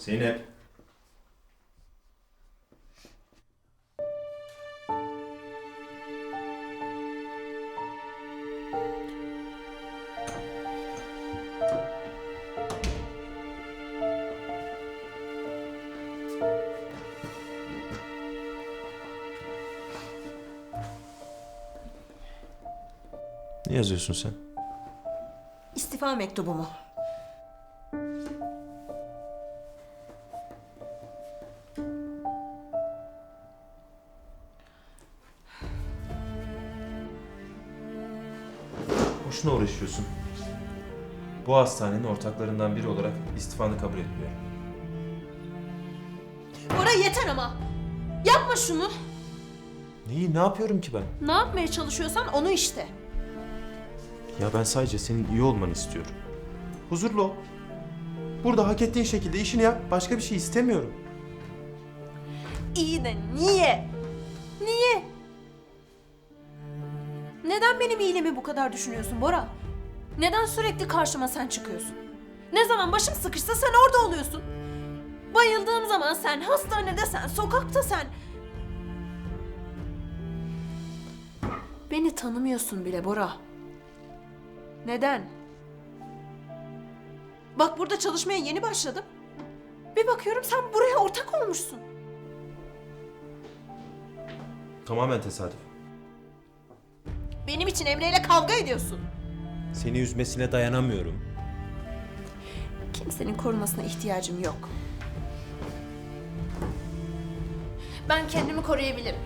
Zeynep. Ne yazıyorsun sen? İstifa mektubumu. Uğraşıyorsun. Bu hastanenin ortaklarından biri olarak istifanı kabul etmiyorum. Bora yeter ama. Yapma şunu. Neyi, ne yapıyorum ki ben? Ne yapmaya çalışıyorsan onu işte. Ya ben sadece senin iyi olmanı istiyorum. Huzurlu ol. Burada hak ettiğin şekilde işini yap. Başka bir şey istemiyorum. İyi de niye? Niye? Neden benim iyiliğimi bu kadar düşünüyorsun Bora? Neden sürekli karşıma sen çıkıyorsun? Ne zaman başım sıkışsa sen orada oluyorsun. Bayıldığım zaman sen, hastanede sen, sokakta sen. Beni tanımıyorsun bile Bora. Neden? Bak burada çalışmaya yeni başladım. Bir bakıyorum sen buraya ortak olmuşsun. Tamamen tesadüf. Benim için Emre ile kavga ediyorsun. Seni üzmesine dayanamıyorum. Kimsenin korumasına ihtiyacım yok. Ben kendimi koruyabilirim.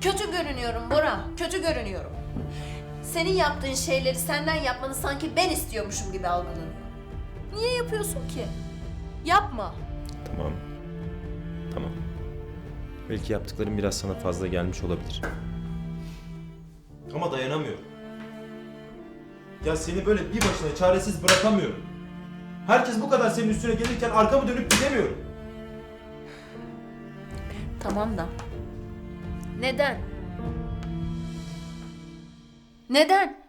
Kötü görünüyorum Bora, kötü görünüyorum. Senin yaptığın şeyleri senden yapmanı sanki ben istiyormuşum gibi algılanıyor. Niye yapıyorsun ki? Yapma. Tamam. Tamam. Belki yaptıklarım biraz sana fazla gelmiş olabilir. Ama dayanamıyorum. Ya seni böyle bir başına çaresiz bırakamıyorum. Herkes bu kadar senin üstüne gelirken arkamı dönüp gidemiyorum. Tamam da. Neden? Neden?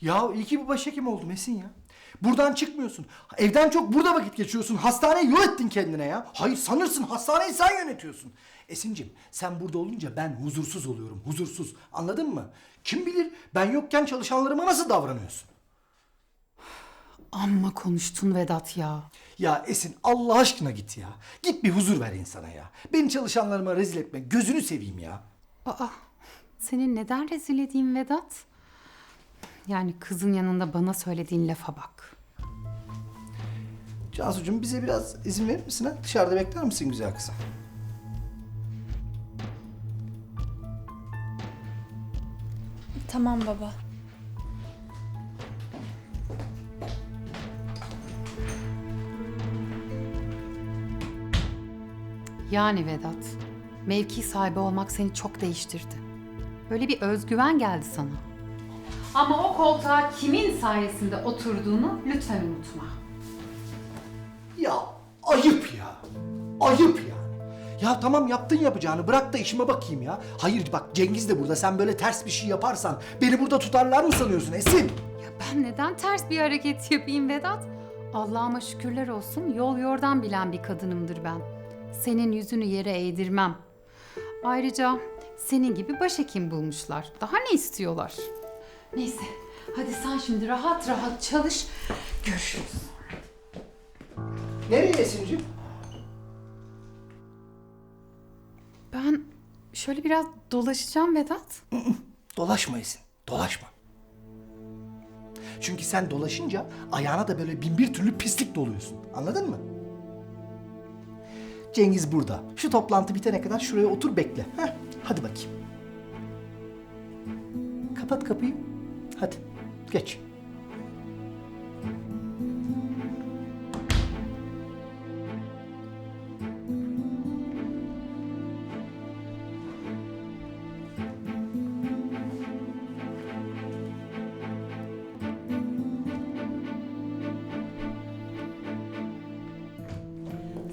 Ya iyi ki bir başhekim oldum Esin ya. Buradan çıkmıyorsun. Evden çok burada vakit geçiyorsun. Hastaneyi yol ettin kendine ya. Hayır sanırsın hastaneyi sen yönetiyorsun. Esin'cim sen burada olunca ben huzursuz oluyorum. Huzursuz. Anladın mı? Kim bilir ben yokken çalışanlarıma nasıl davranıyorsun? Amma konuştun Vedat ya. Ya Esin Allah aşkına git ya. Git bir huzur ver insana ya. Beni çalışanlarıma rezil etme. Gözünü seveyim ya. Aa, senin neden rezil edeyim Vedat? Yani kızın yanında bana söylediğin lafa bak. Cansucuğum bize biraz izin verir misin ha? Dışarıda bekler misin güzel kızım? Tamam baba. Yani Vedat, mevki sahibi olmak seni çok değiştirdi. Böyle bir özgüven geldi sana. Ama o koltuğa kimin sayesinde oturduğunu lütfen unutma. Ya ayıp ya. Ayıp yani. Ya tamam yaptın yapacağını bırak da işime bakayım ya. Hayır bak Cengiz de burada sen böyle ters bir şey yaparsan beni burada tutarlar mı sanıyorsun Esin? Ya ben neden ters bir hareket yapayım Vedat? Allah'ıma şükürler olsun yol yordan bilen bir kadınımdır ben. Senin yüzünü yere eğdirmem. Ayrıca senin gibi başhekim bulmuşlar. Daha ne istiyorlar? Neyse hadi sen şimdi rahat rahat çalış. Görüşürüz. Nereye Esin'cim? Ben şöyle biraz dolaşacağım Vedat. Dolaşma Esin. Dolaşma. Çünkü sen dolaşınca ayağına da böyle bin bir türlü pislik doluyorsun. Anladın mı? Cengiz burada. Şu toplantı bitene kadar şuraya otur bekle. Heh, hadi bakayım. Kapat kapıyı. Hadi geç.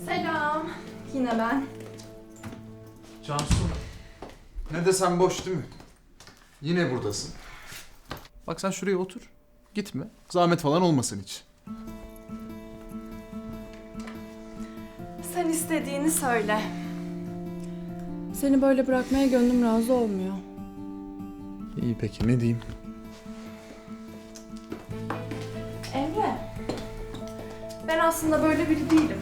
Selam. Yine ben. Cansu. Ne desem boş değil mi? Yine buradasın. Bak sen şuraya otur. Gitme. Zahmet falan olmasın hiç. Sen istediğini söyle. Seni böyle bırakmaya gönlüm razı olmuyor. İyi peki ne diyeyim? Emre. Ben aslında böyle biri değilim.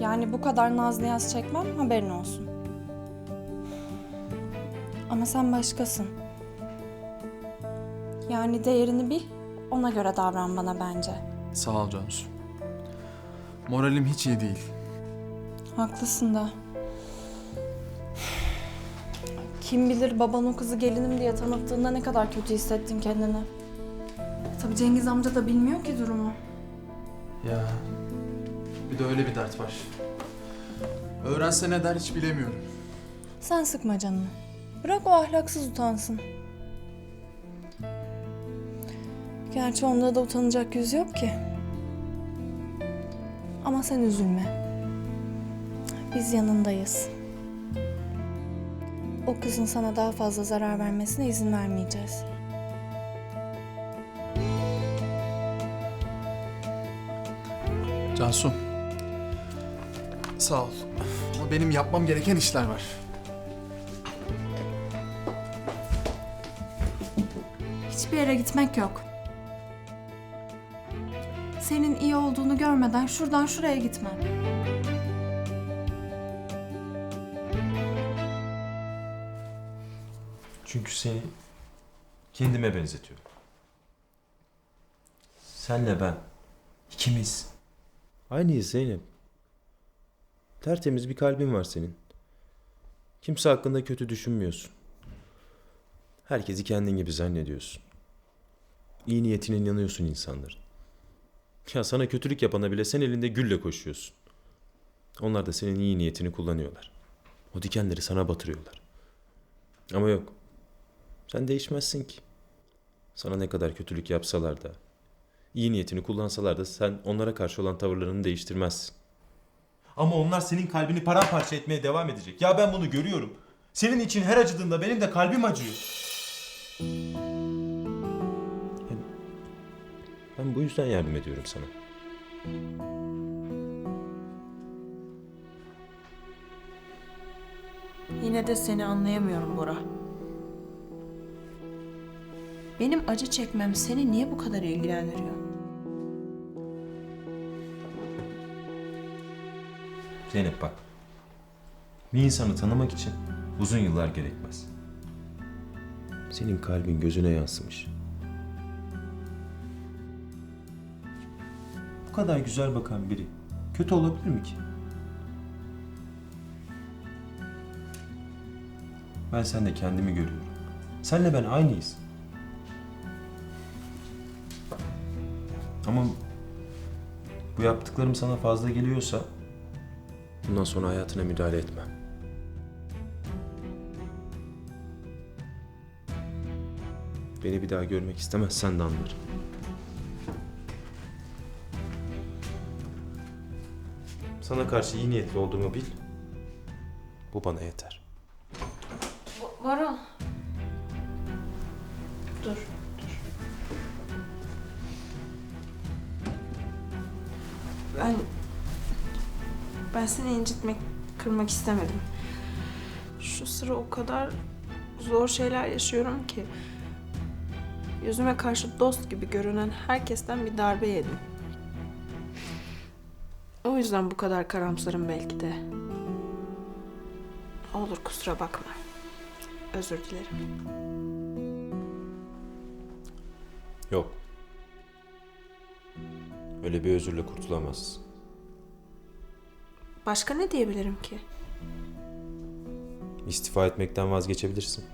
Yani bu kadar naz niyaz çekmem haberin olsun. Ama sen başkasın. Yani değerini bil, ona göre davran bana bence. Sağ ol Cansu. Moralim hiç iyi değil. Haklısın da. Kim bilir baban o kızı gelinim diye tanıttığında ne kadar kötü hissettin kendini. Tabii Cengiz amca da bilmiyor ki durumu. Ya bir de öyle bir dert var. Öğrense ne der hiç bilemiyorum. Sen sıkma canını. Bırak o ahlaksız utansın. Gerçi onda da utanacak yüz yok ki. Ama sen üzülme. Biz yanındayız. O kızın sana daha fazla zarar vermesine izin vermeyeceğiz. Cansu. Sağ ol. Ama benim yapmam gereken işler var. Hiçbir yere gitmek yok. Senin iyi olduğunu görmeden şuradan şuraya gitmem. Çünkü seni kendime benzetiyorum. Senle ben. ikimiz. Aynıyız Zeynep. Tertemiz bir kalbin var senin. Kimse hakkında kötü düşünmüyorsun. Herkesi kendin gibi zannediyorsun. İyi niyetine inanıyorsun insanların. Ya sana kötülük yapana bile sen elinde gülle koşuyorsun. Onlar da senin iyi niyetini kullanıyorlar. O dikenleri sana batırıyorlar. Ama yok. Sen değişmezsin ki. Sana ne kadar kötülük yapsalar da, iyi niyetini kullansalar da sen onlara karşı olan tavırlarını değiştirmezsin. Ama onlar senin kalbini paramparça etmeye devam edecek. Ya ben bunu görüyorum. Senin için her acıdığında benim de kalbim acıyor. Ben bu yüzden yardım ediyorum sana. Yine de seni anlayamıyorum Bora. Benim acı çekmem seni niye bu kadar ilgilendiriyor? Zeynep bak. Bir insanı tanımak için uzun yıllar gerekmez. Senin kalbin gözüne yansımış. Kadar güzel bakan biri kötü olabilir mi ki? Ben sende kendimi görüyorum. Senle ben aynıyız. Ama bu yaptıklarım sana fazla geliyorsa Bundan sonra hayatına müdahale etmem. Beni bir daha görmek istemezsen de anlarım. Sana karşı iyi niyetli olduğumu bil. Bu bana yeter. Dur, dur. Ben... Ben seni incitmek, kırmak istemedim. Şu sıra o kadar zor şeyler yaşıyorum ki. Yüzüme karşı dost gibi görünen herkesten bir darbe yedim. Yüzden bu kadar karamsarım belki de. Olur kusura bakma. Özür dilerim. Yok. Öyle bir özürle kurtulamazsın. Başka ne diyebilirim ki? İstifa etmekten vazgeçebilirsin.